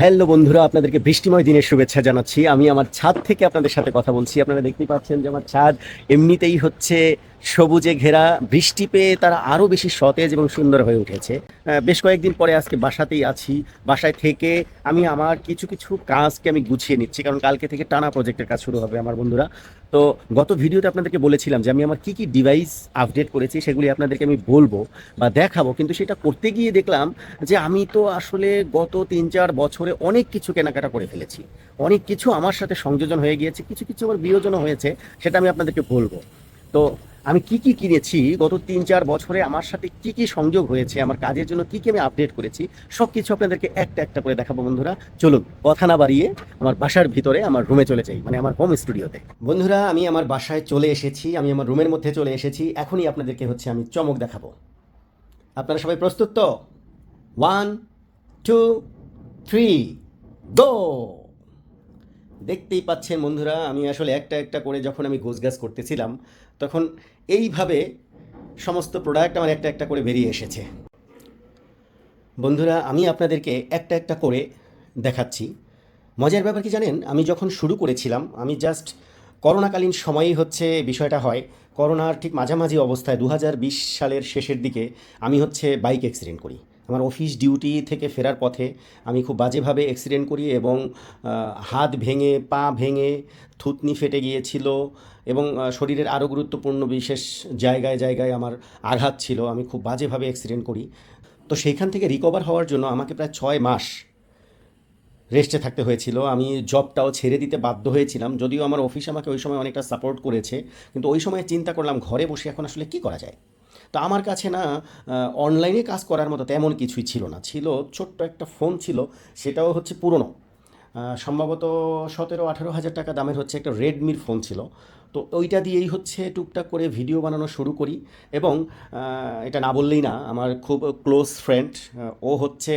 Hello বন্ধুরা, আপনাদেরকে বৃষ্টিময় দিনের শুভেচ্ছা জানাচ্ছি। আমি আমার ছাদ থেকে আপনাদের সাথে কথা বলছি। আপনারা দেখতে পাচ্ছেন যে আমার ছাদ এমনিতেই হচ্ছে সবুজে ঘেরা, বৃষ্টি পেয়ে তারা আরও বেশি সতেজ এবং সুন্দর হয়ে উঠেছে। বেশ কয়েকদিন পরে আজকে বাসাতেই আছি। বাসায় থেকে আমি আমার কিছু কিছু কাজকে আমি গুছিয়ে নিচ্ছি, কারণ কালকে থেকে টানা প্রজেক্টের কাজ শুরু হবে আমার বন্ধুরা। তো গত ভিডিওতে আপনাদেরকে বলেছিলাম যে আমি আমার কি কি ডিভাইস আপডেট করেছি সেগুলি আপনাদেরকে আমি বলব বা দেখাবো, কিন্তু সেটা করতে গিয়ে দেখলাম যে আমি তো আসলে গত তিন চার বছরে অনেক কিছু কেনাকাটা করে ফেলেছি। অনেক কিছু আমার সাথে সংযোজন হয়ে গিয়েছে, কিছু কিছু আমার বিয়োজনও হয়েছে, সেটা আমি আপনাদেরকে বলব। তো আমি কি কি কিনেছি, গত তিন চার বছরে আমার সাথে কি কি সংযোগ হয়েছে, আমার কাজের জন্য কি কি আমি আপডেট করেছি সব কিছু আপনাদেরকে একটা একটা করে দেখাবো বন্ধুরা। চলুন, কথা না বাড়িয়ে আমার বাসার ভিতরে আমার রুমে চলে যাই মানে আমার হোম স্টুডিওতে বন্ধুরা, আমি আমার বাসায় চলে এসেছি, আমি আমার রুমের মধ্যে চলে এসেছি, এখনই আপনাদেরকে হচ্ছে আমি চমক দেখাবো। আপনারা সবাই প্রস্তুত তো? ওয়ান টু থ্রি গো দেখতেই পাচ্ছেন বন্ধুরা, আমি আসলে একটা একটা করে যখন আমি গোছগাছ করতেছিলাম, তখন এইভাবে সমস্ত প্রোডাক্ট আমার একটা একটা করে বেরিয়ে এসেছে। বন্ধুরা, আমি আপনাদেরকে একটা একটা করে দেখাচ্ছি। মজার ব্যাপার কি জানেন? আমি যখন শুরু করেছিলাম, আমি জাস্ট করোনাকালীন সময়েই হচ্ছে বিষয়টা হয়। করোনার ঠিক মাঝামাঝি অবস্থায় দু হাজার বিশ সালের শেষের দিকে আমি হচ্ছে বাইক অ্যাক্সিডেন্ট করি। আমার অফিস ডিউটি থেকে ফেরার পথে আমি খুব বাজেভাবে অ্যাক্সিডেন্ট করি এবং হাত ভেঙে, পা ভেঙে থুতনি ফেটে গিয়েছিল এবং শরীরের আরও গুরুত্বপূর্ণ বিশেষ জায়গায় জায়গায় আমার আঘাত ছিল। আমি খুব বাজেভাবে অ্যাক্সিডেন্ট করি। তো সেইখান থেকে রিকভার হওয়ার জন্য আমাকে প্রায় ছয় মাস রেস্টে থাকতে হয়েছিল। আমি জবটাও ছেড়ে দিতে বাধ্য হয়েছিলাম। যদিও আমার অফিস আমাকে ওই সময় অনেকটা সাপোর্ট করেছে, কিন্তু ওই সময় চিন্তা করলাম, ঘরে বসে এখন আসলে কি করা যায়? তো আমার কাছে না অনলাইনে কাজ করার মতো তেমন কিছুই ছিল না। ছিল, ছোট্ট একটা ফোন ছিল, সেটাও হচ্ছে পুরনো। সম্ভবত সতেরো, আঠেরো হাজার টাকা দামের হচ্ছে একটা রেডমির ফোন ছিল। তো ওইটা দিয়েই হচ্ছে টুকটাক করে ভিডিও বানানো শুরু করি এবং এটা না বললেই না, আমার খুব ক্লোজ ফ্রেন্ড ও হচ্ছে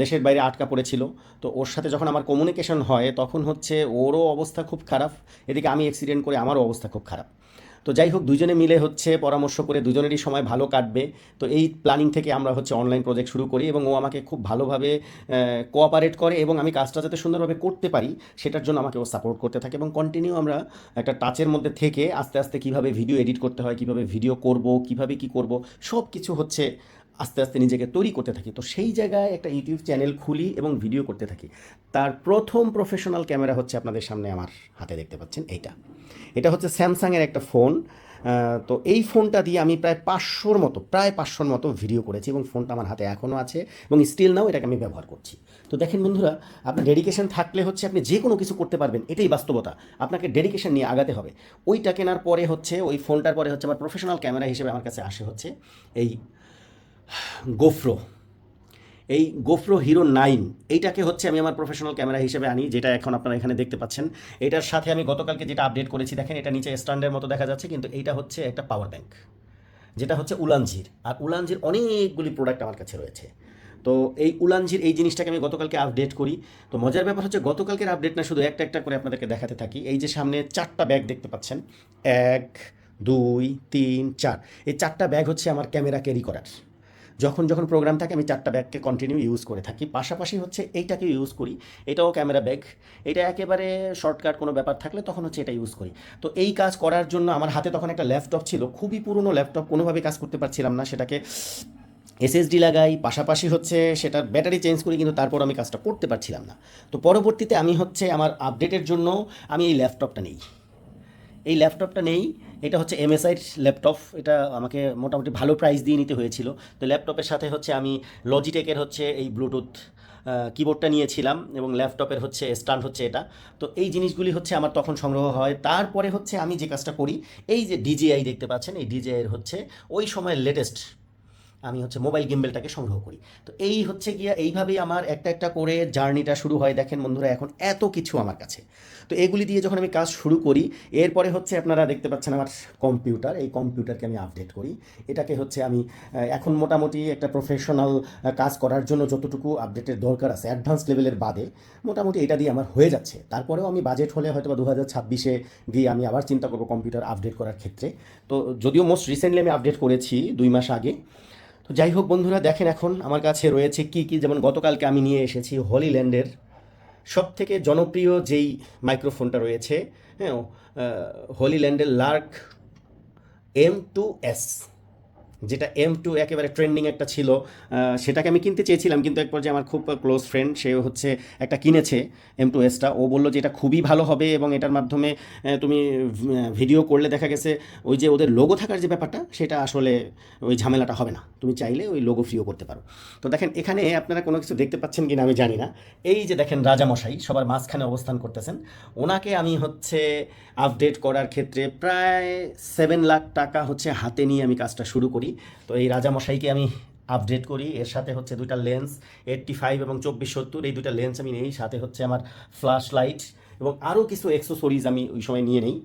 দেশের বাইরে আটকা পড়েছিল। তো ওর সাথে যখন আমার কমিউনিকেশন হয়, তখন হচ্ছে ওরও অবস্থা খুব খারাপ। এদিকে আমি অ্যাক্সিডেন্ট করে আমারও অবস্থা খুব খারাপ। তো যাই হোক, দুজনে মিলে হচ্ছে পরামর্শ করে দুজনেরই সময় ভালো কাটবে। তো এই প্ল্যানিং থেকে আমরা হচ্ছে অনলাইন প্রজেক্ট শুরু করি এবং ও আমাকে খুব ভালোভাবে কোঅপারেট করে এবং আমি কাজটা যাতে সুন্দরভাবে করতে পারি, সেটার জন্য আমাকে ও সাপোর্ট করতে থাকে এবং কন্টিনিউ আমরা একটা টাচের মধ্যে থেকে আস্তে আস্তে কীভাবে ভিডিও এডিট করতে হয়, কীভাবে ভিডিও করব, কীভাবে কি করব সব কিছু হচ্ছে আস্তে আস্তে নিজেকে তৈরি করতে থাকি। তো সেই জায়গায় একটা ইউটিউব চ্যানেল খুলি এবং ভিডিও করতে থাকি। তার প্রথম প্রফেশনাল ক্যামেরা হচ্ছে আপনাদের সামনে আমার হাতে দেখতে পাচ্ছেন এইটা। এটা হচ্ছে স্যামসাংয়ের একটা ফোন তো এই ফোনটা দিয়ে আমি প্রায় পাঁচশোর মতো, প্রায় পাঁচশোর মতো ভিডিও করেছি এবং ফোনটা আমার হাতে এখনও আছে এবং স্টিল নাও এটাকে আমি ব্যবহার করছি। তো দেখেন বন্ধুরা, আপনার ডেডিকেশন থাকলে হচ্ছে আপনি যে কোনো কিছু করতে পারবেন, এটাই বাস্তবতা। আপনাকে ডেডিকেশন নিয়ে আগাতে হবে। ওইটা কেনার পরে হচ্ছে, ওই ফোনটার পরে হচ্ছে আমার প্রফেশনাল ক্যামেরা হিসেবে আমার কাছে আসে হচ্ছে এই গোফ্রো। এই গোফ্রো হিরো নাইন এইটাকে হচ্ছে আমি আমার প্রফেশনাল ক্যামেরা হিসেবে আনি, যেটা এখন আপনারা এখানে দেখতে পাচ্ছেন। এটার সাথে আমি গতকালকে যেটা আপডেট করেছি, দেখেন এটা নিচে স্ট্যান্ডের মতো দেখা যাচ্ছে, কিন্তু এইটা হচ্ছে একটা পাওয়ার ব্যাংক যেটা হচ্ছে উলানজির আর উলানজির অনেকগুলি প্রোডাক্ট আমার কাছে রয়েছে। তো এই উলানজির এই জিনিসটাকে আমি গতকালকে আপডেট করি। তো মজার ব্যাপার হচ্ছে, গতকালকের আপডেট না, শুধু একটা একটা করে আপনাদেরকে দেখাতে থাকি। এই যে সামনে চারটা ব্যাগ দেখতে পাচ্ছেন। এক, দুই, তিন, চার। এই চারটা ব্যাগ হচ্ছে আমার ক্যামেরা ক্যারি করার। যখন যখন প্রোগ্রাম থাকে, আমি চারটা ব্যাগকে কন্টিনিউ ইউজ করে থাকি। পাশাপাশি হচ্ছে এইটাকে ইউজ করি। এটাও ক্যামেরা ব্যাগ এটা একেবারে শর্টকাট কোনো ব্যাপার থাকলে তখন হচ্ছে এটা ইউজ করি। তো এই কাজ করার জন্য আমার হাতে তখন একটা ল্যাপটপ ছিল। খুবই পুরনো ল্যাপটপ কোনোভাবে কাজ করতে পারছিলাম না। সেটাকে এসএসডি লাগাই। পাশাপাশি হচ্ছে সেটার ব্যাটারি চেঞ্জ করি, কিন্তু তারপর আমি কাজটা করতে পারছিলাম না। তো পরবর্তীতে আমি হচ্ছে আমার আপডেটের জন্য আমি এই ল্যাপটপটা নেই। এই ল্যাপটপটা নেই। এটা হচ্ছে এমএসআইর ল্যাপটপ। এটা আমাকে মোটামুটি ভালো প্রাইস দিয়ে নিতে হয়েছিল। তো ল্যাপটপের সাথে হচ্ছে আমি লজিটেকের হচ্ছে এই ব্লুটুথ কিবোর্ডটা নিয়েছিলাম এবং ল্যাপটপের হচ্ছে স্ট্যান্ড হচ্ছে এটা। তো এই জিনিসগুলি হচ্ছে আমার তখন সংগ্রহ হয়। তারপরে হচ্ছে আমি যে কাজটা করি, এই যে ডিজিআই দেখতে পাচ্ছেন, এই ডিজিআইয়ের হচ্ছে ওই সময়ের লেটেস্ট আমি হচ্ছে মোবাইল গিম্বেলটাকে সংগ্রহ করি। তো এই হচ্ছে গিয়া, এইভাবেই আমার একটা একটা করে জার্নিটা শুরু হয় দেখেন বন্ধুরা, এখন এত কিছু আমার কাছে। তো এগুলি দিয়ে যখন আমি কাজ শুরু করি, এরপরে হচ্ছে আপনারা দেখতে পাচ্ছেন আমার কম্পিউটার এই কম্পিউটারকে আমি আপডেট করি। এটাকে হচ্ছে আমি এখন মোটামুটি একটা প্রফেশনাল কাজ করার জন্য যতটুকু আপডেটের দরকার আছে অ্যাডভান্স লেভেলের বাদে, মোটামুটি এটা দিয়ে আমার হয়ে যাচ্ছে। তারপরেও আমি বাজেট হলে হয়তো বা দু হাজার ছাব্বিশে গিয়ে আমি আবার চিন্তা করব কম্পিউটার আপডেট করার ক্ষেত্রে। তো যদিও মোস্ট রিসেন্টলি আমি আপডেট করেছি দুই মাস আগে তো যাই হোক বন্ধুরা, দেখেন এখন আমার কাছে রয়েছে কি কি, যেমন গতকালকে আমি নিয়ে এসেছি হলিল্যান্ডের সব থেকে জনপ্রিয় যেই মাইক্রোফোনটা রয়েছে হ্যাঁ হলিল্যান্ডের লার্ক এম টু এস। যেটা এম টু একেবারে ট্রেন্ডিং একটা ছিল সেটাকে আমি কিনতে চেয়েছিলাম, কিন্তু এক পর্যায়ে আমার খুব ক্লোজ ফ্রেন্ড সে হচ্ছে একটা কিনেছে এম টু। এসটা ও বলল যে এটা খুবই ভালো হবে এবং এটার মাধ্যমে তুমি ভিডিও করলে দেখা গেছে ওই যে ওদের লোগো থাকার যে ব্যাপারটা, সেটা আসলে ওই ঝামেলাটা হবে না। তুমি চাইলে ওই লোগো ফ্রিও করতে পারো। তো দেখেন, এখানে আপনারা কোনো কিছু দেখতে পাচ্ছেন কিনা আমি জানি না। এই যে দেখেন রাজামশাই, সবার মাঝখানে অবস্থান করতেছেন। ওনাকে আমি হচ্ছে আপডেট করার ক্ষেত্রে প্রায় সেভেন লাখ টাকা হচ্ছে হাতে নিয়ে আমি কাজটা শুরু করি। তো এই রাজামশাইকে আমি আপডেট করি। এর সাথে হচ্ছে দুইটা লেন্স এইট্টি ফাইভ এবং চব্বিশ সত্তর, এই দুইটা লেন্স আমি নেই। সাথে হচ্ছে আমার ফ্ল্যাশ লাইট এবং আরও কিছু এক্সেসরিজ আমি ওই সময় নিয়ে নেই।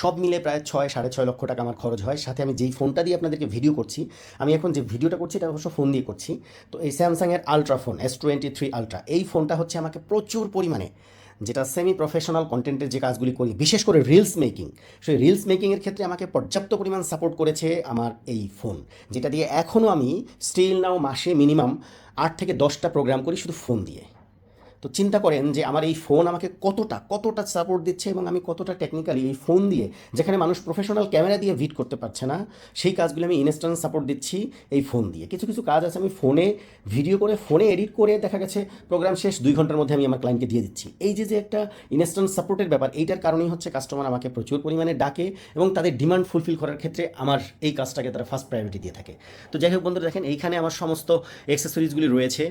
সব মিলে প্রায় ছয়, সাড়ে ছয় লক্ষ টাকা আমার খরচ হয়। সাথে আমি যেই ফোনটা দিয়ে আপনাদেরকে ভিডিও করছি, আমি এখন যে ভিডিওটা করছি, এটা অবশ্য ফোন দিয়ে করছি। তো এই স্যামসাংয়ের ultra phone S twenty three ultra এই ফোনটা হচ্ছে আমাকে প্রচুর পরিমাণে যেটা সেমি প্রফেশনাল কন্টেন্টের যে কাজগুলি করি, বিশেষ করে রিলস মেকিং সেই রিলস মেকিংয়ের ক্ষেত্রে আমাকে পর্যাপ্ত পরিমাণ সাপোর্ট করেছে আমার এই ফোন যেটা দিয়ে এখনও আমি স্টিল নাও মাসে মিনিমাম আট থেকে দশটা প্রোগ্রাম করি শুধু ফোন দিয়ে। তো চিন্তা করেন যে আমার এই ফোন আমাকে কতটা কতটা সাপোর্ট দিচ্ছে এবং আমি কতটা টেকনিক্যালি এই ফোন দিয়ে, যেখানে মানুষ প্রফেশনাল ক্যামেরা দিয়ে ভিড করতে পারছে না, সেই কাজগুলো আমি ইনস্ট্যান্ট সাপোর্ট দিচ্ছি এই ফোন দিয়ে। কিছু কিছু কাজ আছে, আমি ফোনে ভিডিও করে ফোনে এডিট করে, দেখা গেছে প্রোগ্রাম শেষ, দুই ঘণ্টার মধ্যে আমি আমার ক্লায়েন্টকে দিয়ে দিচ্ছি। এই যে যে একটা ইনস্ট্যান্ট সাপোর্টের ব্যাপার, এইটার কারণেই হচ্ছে কাস্টমার আমাকে প্রচুর পরিমাণে ডাকে এবং তাদের ডিমান্ড ফুলফিল করার ক্ষেত্রে আমার এই কাজটাকে তারা ফার্স্ট প্রায়োরিটি দিয়ে থাকে। তো যাই হোক বন্ধুরা, দেখেন এইখানে আমার সমস্ত অ্যাক্সেসরিজগুলি রয়েছে।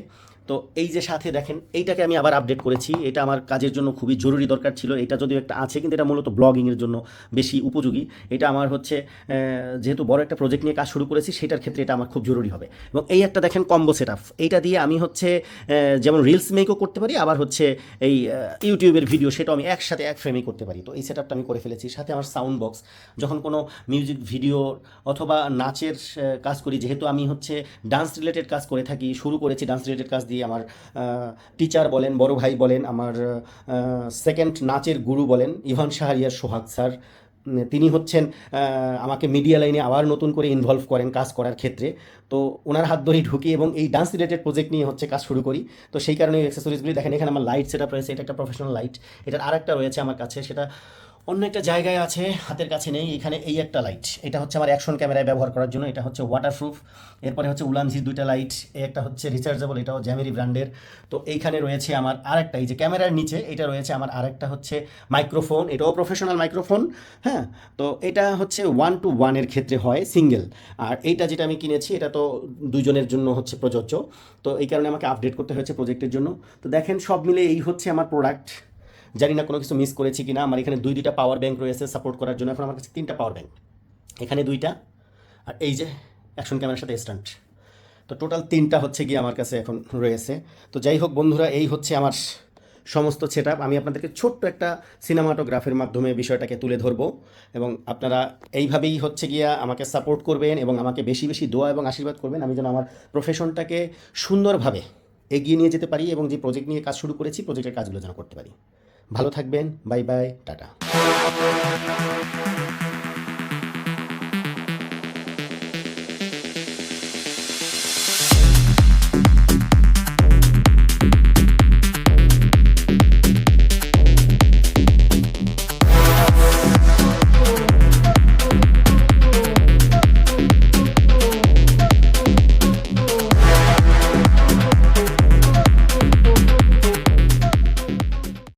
তো এই যে সাথে দেখেন, এইটাকে আমি আবার আপডেট করেছি। এটা আমার কাজের জন্য খুবই জরুরি দরকার ছিল। এটা যদিও একটা আছে, কিন্তু এটা মূলত ব্লগিংয়ের জন্য বেশি উপযোগী। এটা আমার হচ্ছে যেহেতু বড় একটা প্রজেক্ট নিয়ে কাজ শুরু করেছি, সেটার ক্ষেত্রে এটা আমার খুব জরুরি হবে। এবং এই একটা দেখেন কম্বো সেট আপ এইটা দিয়ে আমি হচ্ছে যেমন রিলস মেকও করতে পারি, আবার হচ্ছে এই ইউটিউবের ভিডিও সেটাও আমি একসাথে এক ফ্রেমে করতে পারি। তো এই সেট আপটা আমি করে ফেলেছি। সাথে আমার সাউন্ড বক্স যখন কোনো মিউজিক ভিডিও অথবা নাচের কাজ করি, যেহেতু আমি হচ্ছে ডান্স রিলেটেড কাজ করে থাকি, শুরু করেছি ডান্স রিলেটেড কাজ দিয়ে আমার টিচার বলেন, বড় ভাই বলেন, আমার সেকেন্ড নাচের গুরু বলেন, ইভান শাহরিয়ার সোহাগ স্যার তিনি হচ্ছেন আমাকে মিডিয়া লাইনে আবার নতুন করে ইনভলভ করেন কাজ করার ক্ষেত্রে। তো ওনার হাত ধরেই ঢুকি এবং এই ডান্স রিলেটেড প্রজেক্ট নিয়ে হচ্ছে কাজ শুরু করি। তো সেই কারণে অ্যাক্সেসরিজগুলি দেখেন এখানে আমার লাইট সেট রয়েছে, এটা একটা প্রফেশনাল লাইট এটার আরেকটা রয়েছে আমার কাছে, সেটা অন্য একটা জায়গায় আছে, হাতের কাছে নেই, এখানে এই একটা লাইট এটা হচ্ছে আমার অ্যাকশন ক্যামেরায় ব্যবহার করার জন্য, এটা হচ্ছে ওয়াটারপ্রুফ এরপরে হচ্ছে উলানজির দুইটা লাইট একটা হচ্ছে রিচার্জেবল এটাও জ্যামেরি ব্র্যান্ডের। তো এইখানে রয়েছে আমার আরেকটা, এই যে ক্যামেরার নিচে, এটা রয়েছে আমার আরেকটা হচ্ছে মাইক্রোফোন এটাও প্রফেশনাল মাইক্রোফোন হ্যাঁ? তো এটা হচ্ছে ওয়ান টু ওয়ানের ক্ষেত্রে হয় সিঙ্গেল আর এইটা যেটা আমি কিনেছি, এটা তো দুজনের জন্য হচ্ছে প্রযোজ্য। তো এই কারণে আমাকে আপডেট করতে হয়েছে প্রজেক্টের জন্য। তো দেখেন, সব মিলে এই হচ্ছে আমার প্রোডাক্ট জানি না কোনো কিছু মিস করেছি কি না আমার এখানে দুই দুইটা পাওয়ার ব্যাংক রয়েছে সাপোর্ট করার জন্য, এখন আমার কাছে তিনটা পাওয়ার ব্যাংক এখানে দুইটা, আর এই যে অ্যাকশন ক্যামেরার সাথে স্ট্যান্ড তো টোটাল তিনটা হচ্ছে গিয়ে আমার কাছে এখন রয়েছে। তো যাই হোক বন্ধুরা, এই হচ্ছে আমার সমস্ত সেট আমি আপনাদেরকে ছোট্ট একটা সিনেমাটোগ্রাফের মাধ্যমে বিষয়টাকে তুলে ধরবো। এবং আপনারা এইভাবেই হচ্ছে গিয়া আমাকে সাপোর্ট করবেন এবং আমাকে বেশি বেশি দোয়া এবং আশীর্বাদ করবেন। আমি যেন আমার প্রফেশনটাকে সুন্দরভাবে এগিয়ে নিয়ে যেতে পারি এবং যে প্রজেক্ট নিয়ে কাজ শুরু করেছি প্রজেক্টের কাজগুলো যেন করতে পারি। ভালো থাকবেন বাই বাই টাটা।